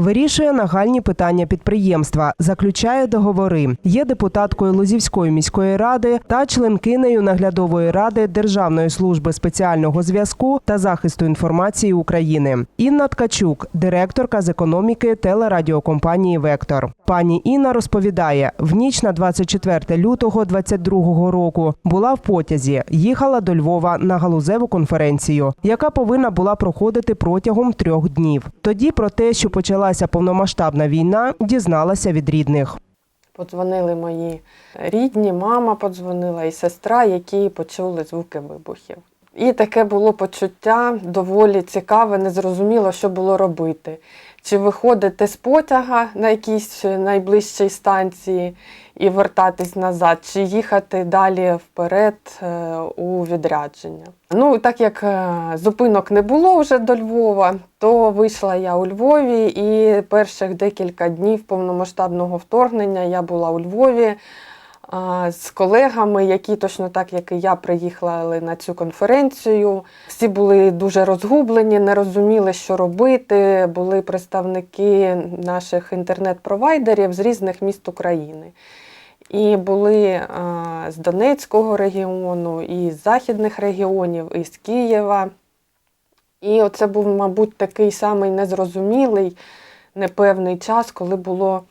Вирішує нагальні питання підприємства, заключає договори. Є депутаткою Лозівської міської ради та членкинею наглядової ради Державної служби спеціального зв'язку та захисту інформації України. Інна Ткачук, директорка з економіки телерадіокомпанії Вектор. Пані Інна розповідає, в ніч на 24 лютого 22 року була в потязі, їхала до Львова на галузеву конференцію, яка повинна була проходити протягом трьох днів. Тоді про те, що почалася повномасштабна війна, дізналася від рідних. Подзвонили мої рідні, мама подзвонила і сестра, які почули звуки вибухів. І таке було почуття доволі цікаве, незрозуміло, що було робити. Чи виходити з потяга на якійсь найближчій станції і вертатись назад, чи їхати далі вперед е, у відрядження. Ну, так як е, зупинок не було вже до Львова, то вийшла я у Львові, і перших декілька днів повномасштабного вторгнення я була у Львові з колегами, які точно так, як і я, приїхали на цю конференцію. Всі були дуже розгублені, не розуміли, що робити. Були представники наших інтернет-провайдерів з різних міст України. І були з Донецького регіону, і з західних регіонів, і з Києва. І оце був, мабуть, такий самий незрозумілий, непевний час, коли було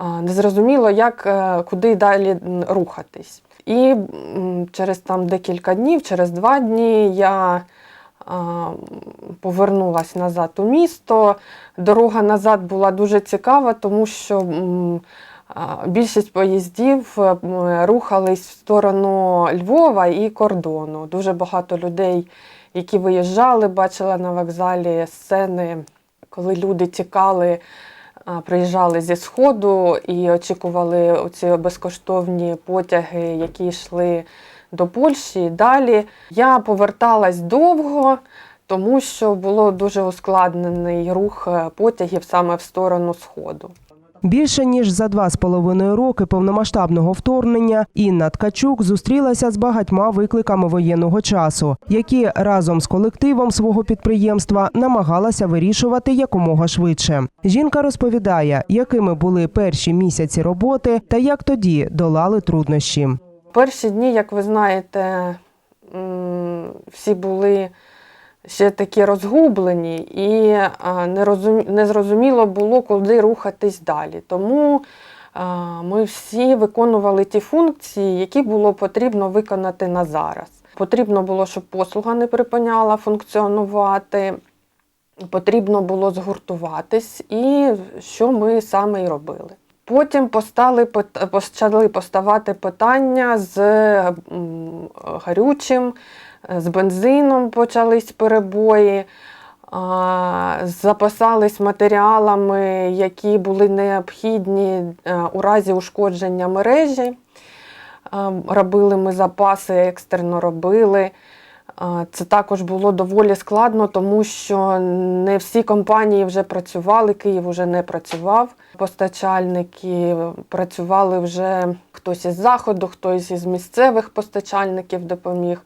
незрозуміло, як, е, куди далі рухатись. І через там декілька днів, через два дні я повернулася назад у місто. Дорога назад була дуже цікава, тому що більшість поїздів е, рухались в сторону Львова і кордону. Дуже багато людей, які виїжджали, бачила на вокзалі сцени, коли люди тікали, приїжджали зі Сходу і очікували ці безкоштовні потяги, які йшли до Польщі далі. Я поверталась довго, тому що було дуже ускладнений рух е, потягів саме в сторону Сходу. Більше ніж за два з половиною роки повномасштабного вторгнення Інна Ткачук зустрілася з багатьма викликами воєнного часу, які разом з колективом свого підприємства намагалася вирішувати якомога швидше. Жінка розповідає, якими були перші місяці роботи та як тоді долали труднощі. Перші дні, як ви знаєте, всі були ще такі розгублені, і а, не розум- не зрозуміло було, куди рухатись далі. Тому ми всі виконували ті функції, які було потрібно виконати на зараз. Потрібно було, щоб послуга не припиняла функціонувати. Потрібно було згуртуватись, і що ми саме й робили. Потім постали, почали поставати питання з гарючим, з бензином почались перебої, а, запасались матеріалами, які були необхідні е, у разі ушкодження мережі. Е, Робили ми запаси, екстерно робили. Це також було доволі складно, тому що не всі компанії вже працювали, Київ вже не працював. Постачальники працювали вже хтось із заходу, хтось із місцевих постачальників допоміг.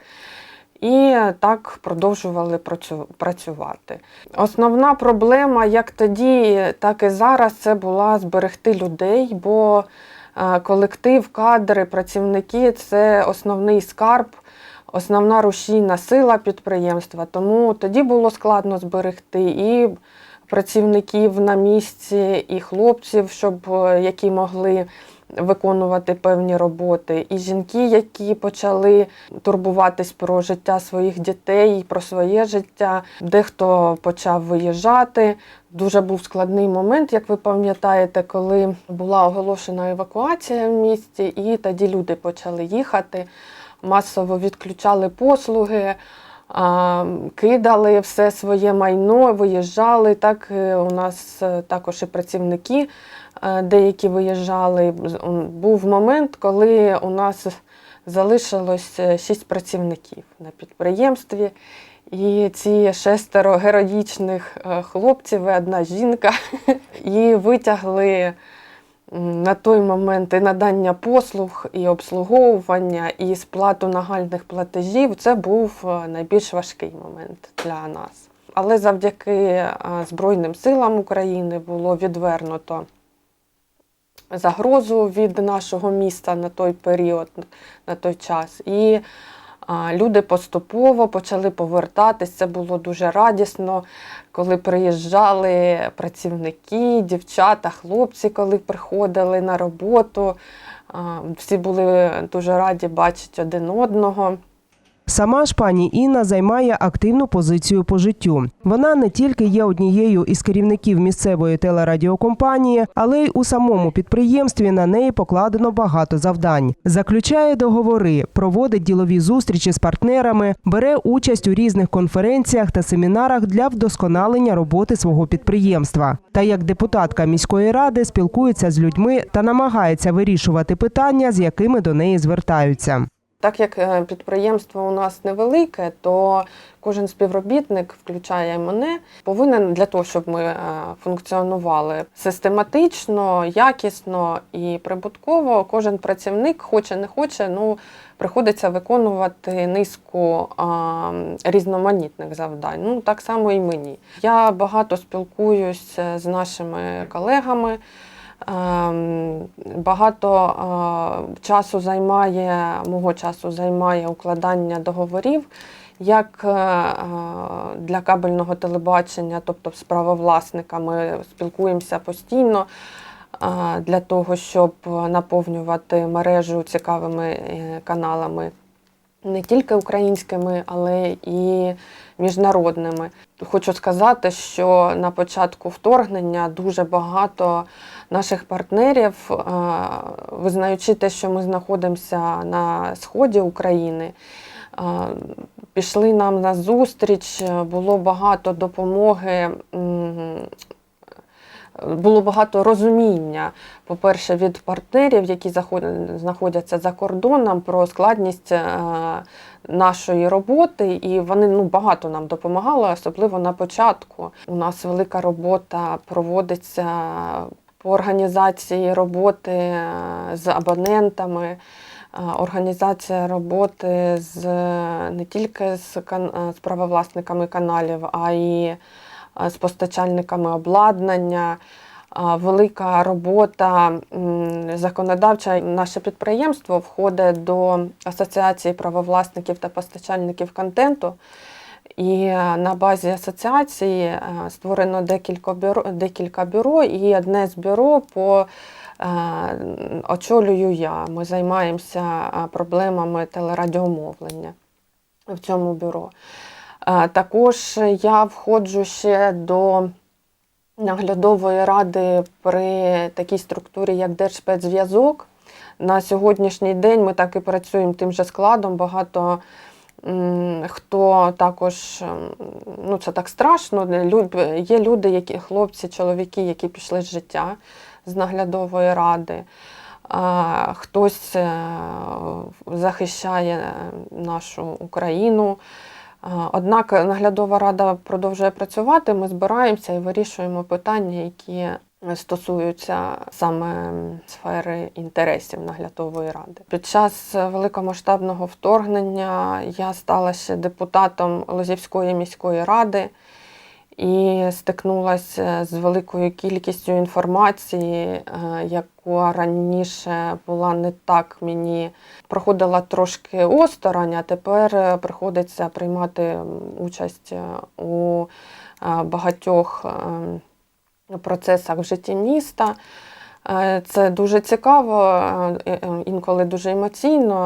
І так продовжували працювати. Основна проблема, як тоді, так і зараз, це була зберегти людей, бо е, колектив, кадри, працівники це основний скарб, основна рушійна сила підприємства. Тому тоді було складно зберегти і працівників на місці, і хлопців, щоб е, які могли виконувати певні роботи, і жінки, які почали турбуватись про життя своїх дітей, про своє життя. Дехто почав виїжджати. Дуже був складний момент, як ви пам'ятаєте, коли була оголошена евакуація в місті, і тоді люди почали їхати, масово відключали послуги. Кидали все своє майно, виїжджали. Так е, у нас е, також і працівники е, деякі виїжджали. Був момент, коли у нас залишилось шість працівників на підприємстві. І ці шестеро героїчних хлопців і одна жінка і витягли на той момент і надання послуг, і обслуговування, і сплату нагальних платежів. Це був е, найбільш важкий момент для нас. Але завдяки е, Збройним силам України було відвернуто загрозу від нашого міста на той період, на той час. І люди поступово почали повертатись. Це було дуже радісно, коли приїжджали працівники, дівчата, хлопці, коли приходили на роботу. Всі були дуже раді бачити один одного. Сама ж пані Інна займає активну позицію по життю. Вона не тільки є однією із керівників місцевої телерадіокомпанії, але й у самому підприємстві на неї покладено багато завдань. Заключає договори, проводить ділові зустрічі з партнерами, бере участь у різних конференціях та семінарах для вдосконалення роботи свого підприємства. Та як депутатка міської ради спілкується з людьми та намагається вирішувати питання, з якими до неї звертаються. Так як е, підприємство у нас невелике, то кожен співробітник, включає мене, повинен для того, щоб ми е, функціонували систематично, якісно і прибутково. Кожен працівник, хоче не хоче, ну приходиться виконувати низку а, різноманітних завдань. Ну так само і мені. Я багато спілкуюся з нашими колегами. Ем, Багато е, часу займає, мого часу займає укладання договорів як е, е, для кабельного телебачення, тобто з правовласниками спілкуємося постійно для того, щоб наповнювати мережу цікавими каналами не тільки українськими, але і міжнародними. Хочу сказати, що на початку вторгнення дуже багато наших партнерів, е, визнаючи те, що ми знаходимося на сході України, е, пішли нам на зустріч, було багато допомоги. Було багато розуміння, по-перше, від партнерів, які знаходяться за кордоном, про складність е, нашої роботи, і вони ну, багато нам допомагали, особливо на початку. У нас велика робота проводиться по організації роботи е, з абонентами. е, Організація роботи з не тільки з, з правовласниками каналів, а й з постачальниками обладнання. Велика робота законодавча. Наше підприємство входить до Асоціації правовласників та постачальників контенту. І е, на базі асоціації е, створено декілька бюро, декілька бюро, і одне з бюро по е, очолюю я. Ми займаємося проблемами телерадіомовлення в цьому бюро. Е, Також я входжу ще до наглядової ради при такій структурі, як Держспецзв'язок. На сьогоднішній день ми так і працюємо тим же складом. Багато хто також, ну це так страшно. Є люди, які, хлопці, чоловіки, які пішли з життя з наглядової ради. Хтось е, захищає нашу Україну. Однак наглядова рада продовжує працювати. Ми збираємося і вирішуємо питання, які стосуються саме сфери інтересів наглядової ради. Під час великомасштабного вторгнення я стала ще депутатом Лозівської міської ради і стикнулася з великою кількістю інформації, е, яка раніше була не так мені проходила трошки осторонь, а тепер е, приходиться приймати участь е, у е, багатьох процесах в житті міста. Е, Це дуже цікаво, е, е, інколи дуже емоційно,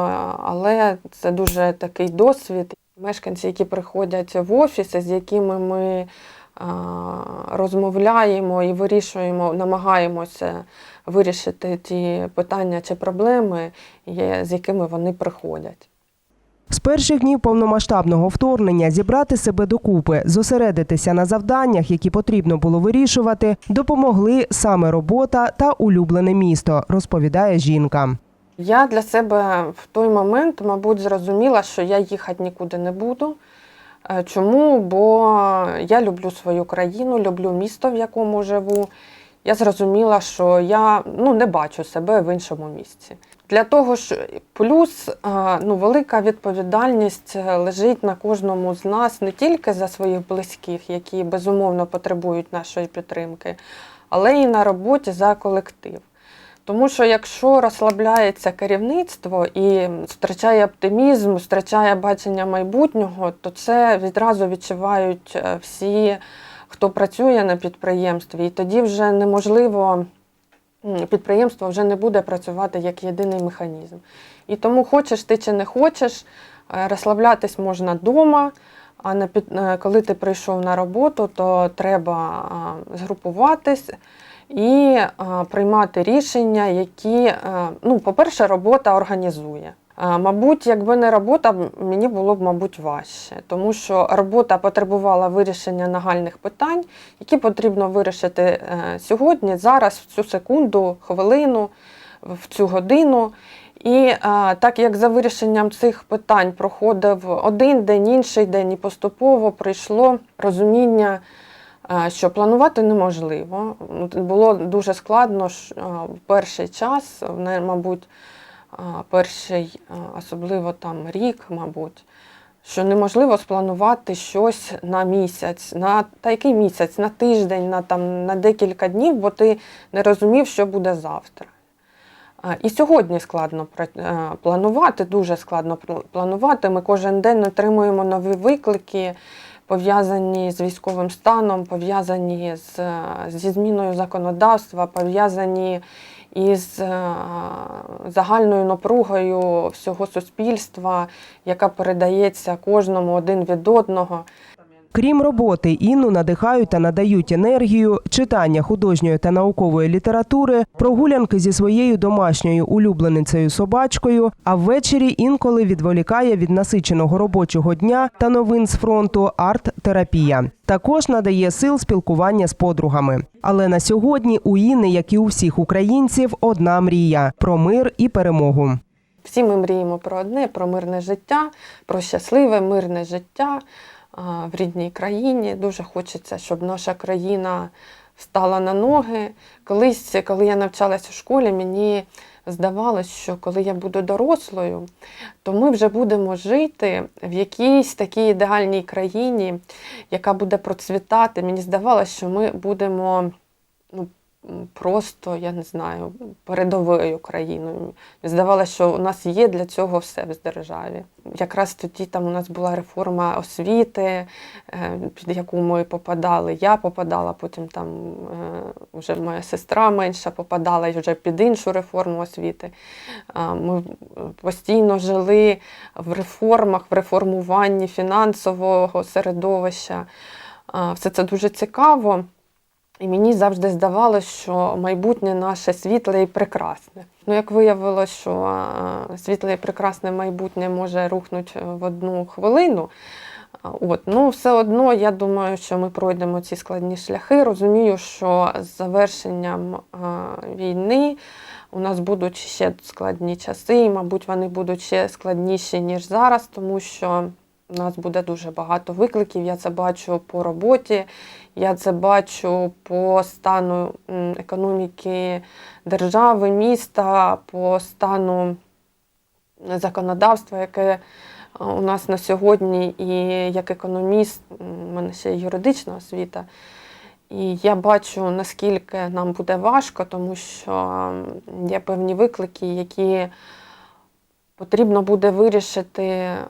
але це дуже такий досвід. Мешканці, які приходять в офіси, з якими ми е, розмовляємо і вирішуємо, намагаємося вирішити ті питання чи проблеми, з якими вони приходять. З перших днів повномасштабного вторгнення зібрати себе докупи, зосередитися на завданнях, які потрібно було вирішувати, допомогли саме робота та улюблене місто, розповідає жінка. Я для себе в той момент, мабуть, зрозуміла, що я їхати нікуди не буду. Е, Чому? Бо я люблю свою країну, люблю місто, в якому живу. я зрозуміла, що я ну, не бачу себе в іншому місці. Для того ж, плюс ну, велика відповідальність е, лежить на кожному з нас не тільки за своїх близьких, які безумовно потребують нашої підтримки, але і на роботі за колектив. Тому що якщо розслабляється керівництво і втрачає оптимізм, втрачає бачення майбутнього, то це відразу відчувають е, всі, хто працює на підприємстві, і тоді вже неможливо підприємство вже не буде працювати як єдиний механізм. І тому хочеш ти чи не хочеш, е, розслаблятись можна вдома. А на під- е, коли ти прийшов на роботу, то треба згрупуватись і приймати рішення, які, е, ну, по-перше, робота організує. А, Мабуть, якби не робота, мені було б, мабуть, важче, тому що робота потребувала вирішення нагальних питань, які потрібно вирішити е, сьогодні, зараз, в цю секунду, хвилину, в цю годину. І так як за вирішенням цих питань проходив один день, інший день, і поступово прийшло розуміння, що планувати неможливо. Ну, Було дуже складно в перший час, мабуть, перший, особливо там рік, мабуть. Що неможливо спланувати щось на місяць, на та який місяць, на тиждень, на там на декілька днів, бо ти не розумів, що буде завтра. І сьогодні складно е, планувати, дуже складно планувати. Ми кожен день отримуємо нові виклики, пов'язані з військовим станом, пов'язані з, е, зі зміною законодавства, пов'язані із е, загальною напругою всього суспільства, яка передається кожному один від одного. Крім роботи, Інну надихають та надають енергію, читання художньої та наукової літератури, прогулянки зі своєю домашньою улюбленицею собачкою, а ввечері інколи відволікає від насиченого робочого дня та новин з фронту арт-терапія. Також надає сил спілкування з подругами. Але на сьогодні у Інни, як і у всіх українців, одна мрія про мир і перемогу. Всі ми мріємо про одне, про мирне життя, про щасливе мирне життя в рідній країні. Дуже хочеться, щоб наша країна стала на ноги. Колись, коли я навчалася в школі, мені здавалось, що коли я буду дорослою, то ми вже будемо жити в якійсь такій ідеальній країні, яка буде процвітати. Мені здавалося, що ми будемо просто, я не знаю, передовою країною. Здавалося, що у нас є для цього все в державі. Якраз тоді там у нас була реформа освіти, е, під яку ми попадали. Я попадала, потім там е, вже моя сестра менша попадала і вже під іншу реформу освіти. Ми постійно жили в реформах, в реформуванні фінансового середовища. Все це дуже цікаво. І мені завжди здавалося, що майбутнє наше світле і прекрасне. Ну, як виявилося, що світле і прекрасне майбутнє може рухнути в одну хвилину. От, ну, все одно, я думаю, що ми пройдемо ці складні шляхи. Розумію, що з завершенням війни у нас будуть ще складні часи, і, мабуть, вони будуть ще складніші, ніж зараз, тому що у нас буде дуже багато викликів. Я це бачу по роботі, я це бачу по стану економіки держави, міста, по стану законодавства, яке е, у нас на сьогодні, і як економіст, у мене ще є юридична освіта. І я бачу, наскільки нам буде важко, тому що є певні виклики, які потрібно буде вирішити е,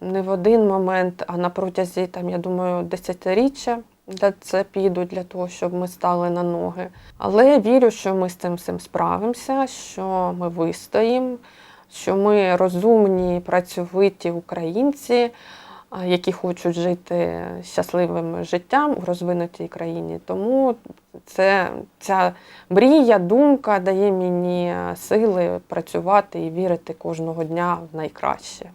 не в один момент, а на протязі, там, я думаю, десятиріччя. Для це підуть для того, щоб ми стали на ноги. Але я вірю, що ми з цим всім справимося, що ми вистоїмо, що ми розумні, працьовиті українці, які хочуть жити щасливим життям у розвинутій країні. Тому це, ця мрія, думка дає мені сили працювати і вірити кожного дня в найкраще.